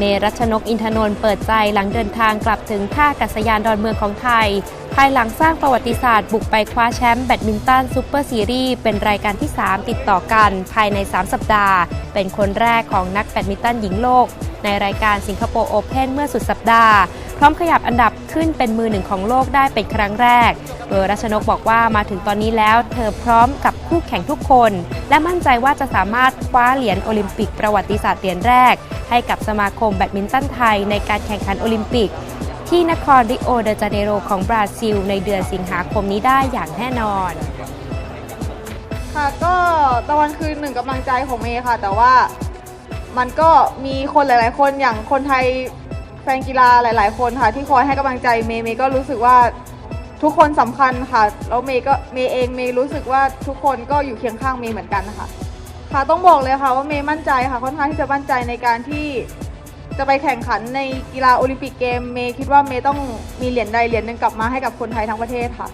เมรัชนกอินทนนท์เปิดใจหลังเดินทางกลับถึงท่ากัศยานดอนเมืองของไทย ภายหลังสร้างประวัติศาสตร์บุกไปคว้าแชมป์แบดมินตันซูเปอร์ซีรีส์เป็นรายการที่ 3 ติดต่อกันภายใน 3 สัปดาห์ เป็นคนแรกของนักแบดมินตันหญิงโลก ในรายการสิงคโปร์โอเพนเมื่อสุดสัปดาห์ พร้อมขยับอันดับขึ้นเป็นมือหนึ่งของโลกได้เป็นครั้งแรก โดยรัชนกบอกว่ามาถึงตอนนี้แล้ว เธอพร้อมกับคู่แข่งทุกคน และมั่นใจว่าจะสามารถคว้าเหรียญโอลิมปิกประวัติศาสตร์เหรียญแรก ให้กับสมาคมแบดมินตันไทยในการแข่งขันโอลิมปิก ที่นครริโอเดจาเนโรของบราซิล ในเดือนสิงหาคมนี้ได้อย่างแน่นอนค่ะก็ตะวันคือหนึ่งกำลังใจของเมย์ค่ะ แต่ว่ามันก็มีคนหลาย ๆ คนอย่างคนไทย แฟนกีฬาหลาย ๆ คนค่ะ ที่คอยให้กำลังใจเมย์เมย์ก็รู้สึกว่าทุกคนสำคัญค่ะแล้วเมย์ก็เมย์เองเมย์รู้สึกว่าทุกคนก็อยู่เคียงข้างเมย์เหมือนกันค่ะค่ะต้องบอกเลยค่ะว่าเมย์มั่นใจค่ะค่อนข้างที่จะมั่นใจในการที่จะไปแข่งขันในกีฬาโอลิมปิกเกมเมย์คิดว่าเมย์ต้องมีเหรียญใดเหรียญหนึ่งกลับมาให้กับคนไทยทั้งประเทศค่ะ